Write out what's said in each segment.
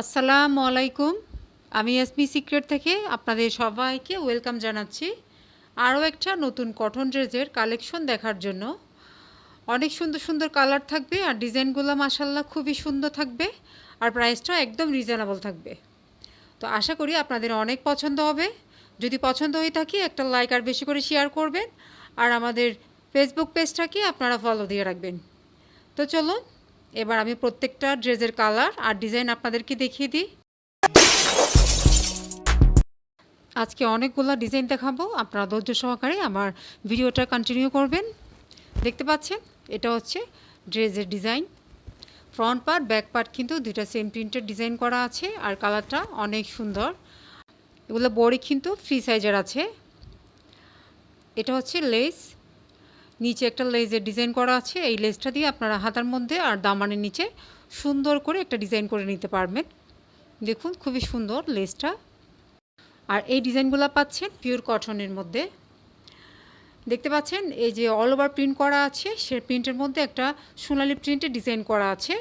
আসসালামু আলাইকুম। আমি এসপি সিক্রেট থেকে আপনাদের সবাইকে ওয়েলকাম জানাচ্ছি। আরও একটা নতুন কটন ড্রেসের কালেকশন দেখার জন্য। অনেক সুন্দর সুন্দর কালার থাকবে আর ডিজাইনগুলো মাসাল্লাহ খুবই সুন্দর থাকবে আর প্রাইসটা একদম রিজনেবল থাকবে। তো আশা করি আপনাদের অনেক পছন্দ হবে। যদি পছন্দ হয়ে থাকে একটা লাইক আর বেশি করে শেয়ার করবেন। আর আমাদের ফেসবুক পেজটাকে আপনারা ফলো দিয়ে রাখবেন। তো চলুন এবার আমি প্রত্যেকটা ড্রেসের কালার আর ডিজাইন আপনাদেরকে দেখিয়ে দিই। আজকে অনেকগুলো ডিজাইন দেখাবো, আপনারা ধৈর্য সহকারে আমার ভিডিওটা কন্টিনিউ করবেন। দেখতে পাচ্ছেন, এটা হচ্ছে ড্রেসের design. Front part, back part কিন্তু দুইটা সেম প্রিন্টের ডিজাইন করা আছে আর কালারটা অনেক সুন্দর। এগুলো বড়ি কিন্তু ফ্রি সাইজের আছে। এটা হচ্ছে লেস নিচে একটা লেজের ডিজাইন করা আছে। এই লেজটা দিয়ে আপনারা হাতার মধ্যে আর দামানের নিচে সুন্দর করে একটা ডিজাইন করে নিতে পারবেন। দেখুন, খুবই সুন্দর লেসটা আর এই ডিজাইনগুলো পাচ্ছেন পিওর কটনের মধ্যে। দেখতে পাচ্ছেন, এই যে অল ওভার প্রিন্ট করা আছে, সে প্রিন্টের মধ্যে একটা সোনালি প্রিন্টের ডিজাইন করা আছে।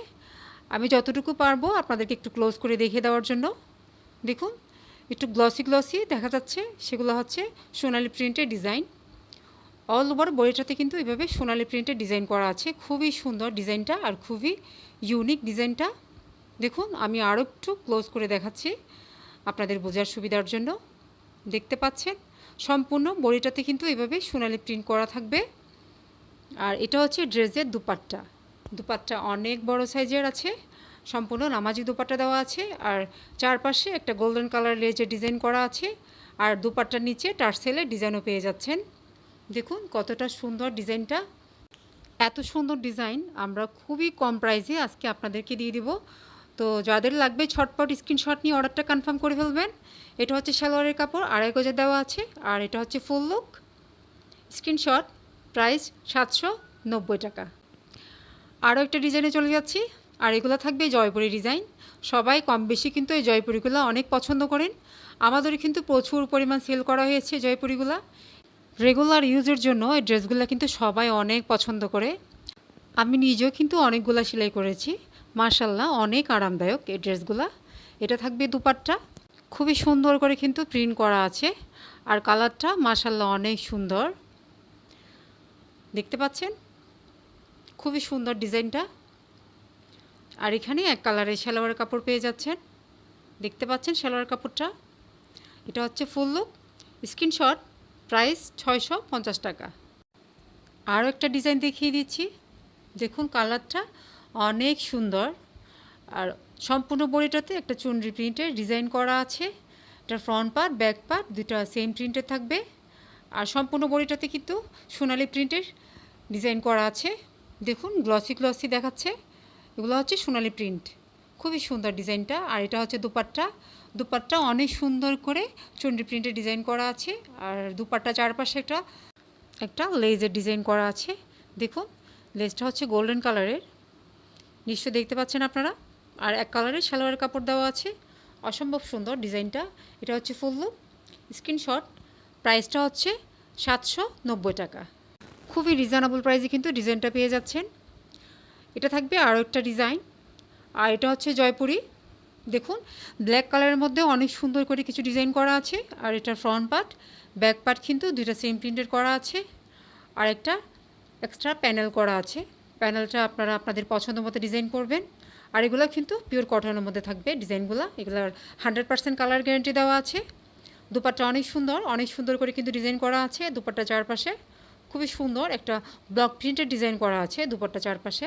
আমি যতটুকু পারব আপনাদেরকে একটু ক্লোজ করে দেখিয়ে দেওয়ার জন্য। দেখুন, একটু গ্লসি গ্লসি দেখা যাচ্ছে, সেগুলো হচ্ছে সোনালি প্রিন্টের ডিজাইন অল ওভার বডিটাতে কিন্তু এভাবে সোনালি প্রিন্টের ডিজাইন করা আছে। খুবই সুন্দর ডিজাইনটা আর খুবই ইউনিক ডিজাইনটা। দেখুন, আমি আরও একটু ক্লোজ করে দেখাচ্ছি আপনাদের বোঝার সুবিধার জন্য। দেখতে পাচ্ছেন? সম্পূর্ণ বডিটাতে কিন্তু এভাবে সোনালি প্রিন্ট করা থাকবে। আর এটা হচ্ছে ড্রেসের দুপাট্টা। দুপাট্টা অনেক বড় সাইজের আছে। সম্পূর্ণ নামাজি দুপাট্টা দেওয়া আছে। আর চারপাশে একটা গোল্ডেন কালার লেজের ডিজাইন করা আছে। আর দুপাট্টার নিচে টার্সেলের ডিজাইনও পেয়ে যাচ্ছেন। দেখুন কতটা সুন্দর ডিজাইনটা। এত সুন্দর ডিজাইন, আমরা খুবই কম প্রাইসে আজকে আপনাদেরকে দিয়ে দিব। তো যাদের লাগবে ছটপট স্ক্রিনশট নিয়ে অর্ডারটা কনফার্ম করে ফেলবেন। এটা হচ্ছে সালোয়ারের কাপড়, আড়াই গজে দেওয়া আছে। আর এটা হচ্ছে ফুল লুক। স্ক্রিনশট, প্রাইস সাতশো নব্বই টাকা। আরও একটা ডিজাইনে চলে যাচ্ছি। আর এগুলো থাকবে জয়পুরি ডিজাইন। সবাই কম বেশি কিন্তু এই জয়পুরিগুলো অনেক পছন্দ করেন। আমাদের কিন্তু প্রচুর পরিমাণ সেল করা হয়েছে জয়পুরিগুলা। রেগুলার ইউজের জন্য এই ড্রেসগুলো কিন্তু সবাই অনেক পছন্দ করে। আমি নিজেও কিন্তু অনেকগুলো সেলাই করেছি। মার্শাল্লাহ অনেক আরামদায়ক এই ড্রেসগুলো এটা থাকবে দুপাট্টা। খুবই সুন্দর করে কিন্তু প্রিন্ট করা আছে। আর কালারটা মার্শাল্লাহ অনেক সুন্দর। দেখতে পাচ্ছেন? খুবই সুন্দর ডিজাইনটা। আর এখানে এক কালারের সালোয়ার কাপড় পেয়ে যাচ্ছেন। দেখতে পাচ্ছেন সালোয়ার কাপড়টা? এটা হচ্ছে ফুল লুক স্ক্রিনশট প্রাইস ছয়শো পঞ্চাশ টাকা। আরও একটা ডিজাইন দেখিয়ে দিচ্ছি। দেখুন কালারটা অনেক সুন্দর। আর সম্পূর্ণ বডিটাতে একটা চুনরি প্রিন্টের ডিজাইন করা আছে। এটা ফ্রন্ট পার্ট, ব্যাক পার্ট দুটা সেম প্রিন্টের থাকবে। আর সম্পূর্ণ বডিটাতে কিন্তু সোনালি প্রিন্টের ডিজাইন করা আছে। দেখুন গ্লসি গ্লসি দেখাচ্ছে। এগুলো হচ্ছে সোনালি প্রিন্ট। খুবই সুন্দর ডিজাইনটা। আর এটা হচ্ছে দুপাট্টা। দুপাট্টা অনেক সুন্দর করে চন্ডি প্রিন্টের ডিজাইন করা আছে। আর দুপাট্টা চারপাশে একটা একটা লেজের ডিজাইন করা আছে। দেখুন লেজটা হচ্ছে গোল্ডেন কালারের নিশ্চয় দেখতে পাচ্ছেন আপনারা? আর এক কালারের সালোয়ার কাপড় দেওয়া আছে। অসম্ভব সুন্দর ডিজাইনটা এটা হচ্ছে ফুল লুক স্ক্রিনশট প্রাইসটা হচ্ছে সাতশো নব্বই টাকা। খুবই রিজনেবল প্রাইসে কিন্তু ডিজাইনটা পেয়ে যাচ্ছেন। এটা থাকবে আরও একটা ডিজাইন আর এটা হচ্ছে জয়পুরি। দেখুন ব্ল্যাক কালারের মধ্যে অনেক সুন্দর করে কিছু ডিজাইন করা আছে। আর এটার ফ্রন্ট পার্ট ব্যাক পার্ট কিন্তু দুইটা সেম প্রিন্টের করা আছে। আর একটা এক্সট্রা প্যানেল করা আছে। প্যানেলটা আপনারা আপনাদের পছন্দ মতো ডিজাইন করবেন। আর এগুলো কিন্তু পিওর কটনের মধ্যে থাকবে ডিজাইনগুলো এগুলোর হান্ড্রেড পার্সেন্ট কালার গ্যারেন্টি দেওয়া আছে। দুপাট্টা অনেক সুন্দর অনেক সুন্দর করে কিন্তু ডিজাইন করা আছে দুপাট্টা চারপাশে। খুবই সুন্দর একটা ব্লক প্রিন্টের ডিজাইন করা আছে দুপাট্টা চারপাশে।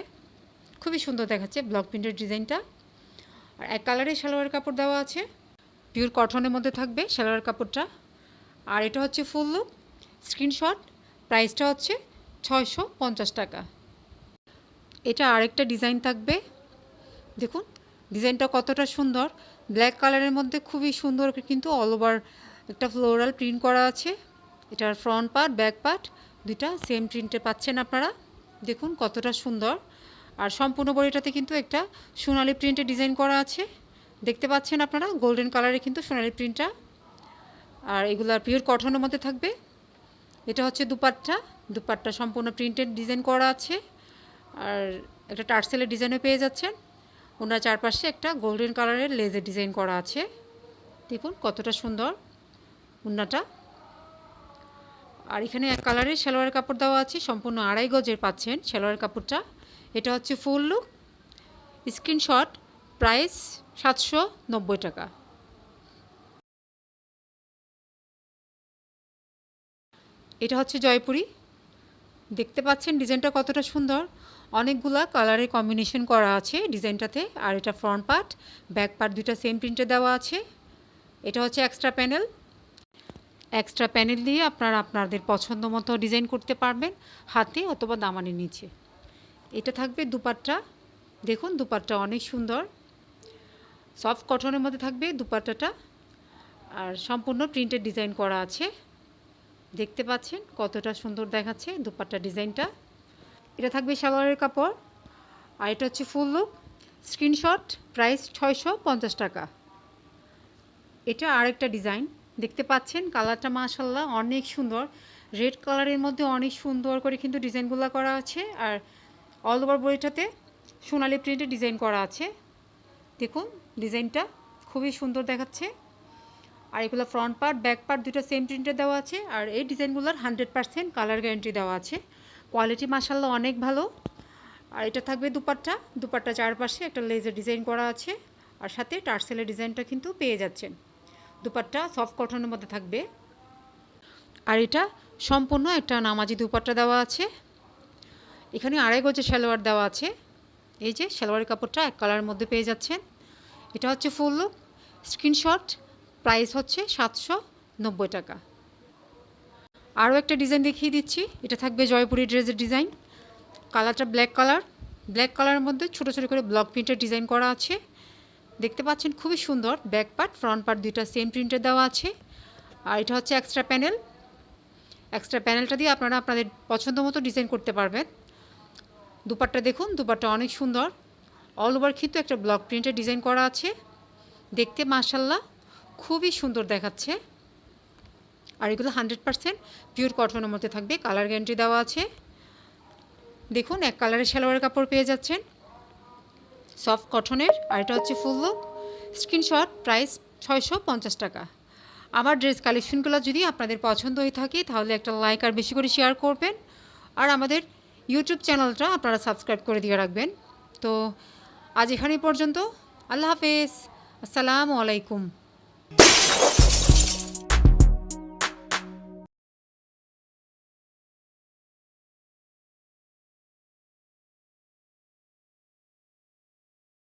খুবই সুন্দর দেখাচ্ছে ব্লক প্রিন্টের ডিজাইনটা আর এক কালারের সালোয়ার কাপড় দেওয়া আছে। পিওর কটনের মধ্যে থাকবে সালোয়ার কাপড়টা। আর এটা হচ্ছে ফুল লুক স্ক্রিনশট প্রাইসটা হচ্ছে ছয়শো পঞ্চাশ টাকা। এটা আরেকটা ডিজাইন থাকবে। দেখুন ডিজাইনটা কতটা সুন্দর। ব্ল্যাক কালারের মধ্যে খুবই সুন্দর কিন্তু অল ওভার একটা ফ্লোরাল প্রিন্ট করা আছে। এটার ফ্রন্ট পার্ট ব্যাক পার্ট দুইটা সেম প্রিন্টে পাচ্ছেন আপনারা। দেখুন কতটা সুন্দর। আর সম্পূর্ণ বডিটাতে কিন্তু একটা সোনালি প্রিন্টের ডিজাইন করা আছে। দেখতে পাচ্ছেন আপনারা, গোল্ডেন কালারে কিন্তু সোনালি প্রিন্টটা। আর এগুলো পিওর কটনের মধ্যে থাকবে। এটা হচ্ছে দুপাট্টা। দুপাট্টা সম্পূর্ণ প্রিন্টেড ডিজাইন করা আছে। আর একটা টার্সেলের ডিজাইনও পেয়ে যাচ্ছেন। ওনার চারপাশে একটা গোল্ডেন কালারের লেজের ডিজাইন করা আছে। দেখুন কতটা সুন্দর উন্নাটা আর এখানে এক কালারের সালোয়ার কাপড় দেওয়া আছে। সম্পূর্ণ আড়াই গজের পাচ্ছেন সালোয়ার কাপড়টা। এটা হচ্ছে ফুল লুক স্ক্রিনশট প্রাইস সাতশো নব্বই টাকা। এটা হচ্ছে জয়পুরি। দেখতে পাচ্ছেন ডিজাইনটা কতটা সুন্দর। অনেকগুলা কালারের কম্বিনেশন করা আছে ডিজাইনটাতে, আর এটা ফ্রন্ট পার্ট ব্যাক পার্ট দুইটা সেম প্রিন্টে দেওয়া আছে। এটা হচ্ছে এক্সট্রা প্যানেল এক্সট্রা প্যানেল দিয়ে আপনারা আপনাদের পছন্দ মতো ডিজাইন করতে পারবেন, হাতে অথবা দামানের নিচে। এটা থাকবে দুপাট্টা। দেখুন, দুপাট্টা অনেক সুন্দর। সফট কটনের মধ্যে থাকবে দুপাট্টাটা। আর সম্পূর্ণ প্রিন্টের ডিজাইন করা আছে। দেখতে পাচ্ছেন কতটা সুন্দর দেখাচ্ছে দুপাট্টা ডিজাইনটা। এটা থাকবে সালোয়ারের কাপড়। আর এটা হচ্ছে ফুল লুক। স্ক্রিনশট প্রাইস ছয়শো পঞ্চাশ টাকা। এটা আরেকটা ডিজাইন। দেখতে পাচ্ছেন কালারটা মাশাল্লাহ অনেক সুন্দর। রেড কালারের মধ্যে অনেক সুন্দর করে কিন্তু ডিজাইনগুলো করা আছে। আর অল ওভার বইটাতে সোনালি প্রিন্টের ডিজাইন করা আছে। দেখুন ডিজাইনটা খুবই সুন্দর দেখাচ্ছে। আর এগুলো ফ্রন্ট পার্ট ব্যাক পার্ট দুটো সেম প্রিন্টে দেওয়া আছে। আর এই ডিজাইনগুলোর হান্ড্রেড পার্সেন্ট কালার গ্যারান্টি দেওয়া আছে। কোয়ালিটি মাসাল্লাহ অনেক ভালো। আর এটা থাকবে দুপাট্টা। দুপাট্টা চারপাশে একটা লেজার ডিজাইন করা আছে। আর সাথে টার্সেলের ডিজাইনটা কিন্তু পেয়ে যাচ্ছেন। দুপাট্টা সফট কটনের মধ্যে থাকবে। আর এটা সম্পূর্ণ একটা নামাজি দুপাট্টা দেওয়া আছে। এখানে আড়াই গজের সালোয়ার দেওয়া আছে। এই যে সালোয়ারের কাপড়টা এক কালারের মধ্যে পেয়ে যাচ্ছেন। এটা হচ্ছে ফুল লুক স্ক্রিনশট প্রাইস হচ্ছে সাতশো নব্বই টাকা। আরও একটা ডিজাইন দেখিয়ে দিচ্ছি। এটা থাকবে জয়পুরি ড্রেসের ডিজাইন কালারটা ব্ল্যাক কালার ব্ল্যাক কালারের মধ্যে ছোটো ছোটো করে ব্লক প্রিন্টের ডিজাইন করা আছে। দেখতে পাচ্ছেন খুবই সুন্দর ব্যাক পার্ট ফ্রন্ট পার্ট দুইটা সেম প্রিন্টের দেওয়া আছে। আর এটা হচ্ছে এক্সট্রা প্যানেল এক্সট্রা প্যানেলটা দিয়ে আপনারা আপনাদের পছন্দ মতো ডিজাইন করতে পারবেন। দুপাট্টা দেখুন, দুপাট্টা অনেক সুন্দর। অল ওভার কিন্তু একটা ব্লক প্রিন্টের ডিজাইন করা আছে। দেখতে মাসাল্লাহ খুবই সুন্দর দেখাচ্ছে। আর এগুলো হান্ড্রেড পারসেন্ট পিওর কটনের মধ্যে থাকবে কালার গ্যারান্টি দেওয়া আছে। দেখুন, এক কালারের সালোয়ারের কাপড় পেয়ে যাচ্ছেন। সফট কটনের আর এটা হচ্ছে ফুল লুক স্ক্রিনশট প্রাইস ছয়শো পঞ্চাশ টাকা। আমার ড্রেস কালেকশনগুলো যদি আপনাদের পছন্দ হয়ে থাকে, তাহলে একটা লাইক আর বেশি করে শেয়ার করবেন। আর আমাদের ইউটিউব চ্যানেলটা আপনারা সাবস্ক্রাইব করে দিয়ে রাখবেন। তো আজ এখানে পর্যন্ত, আল্লাহ হাফেজ। আসসালামু আলাইকুম।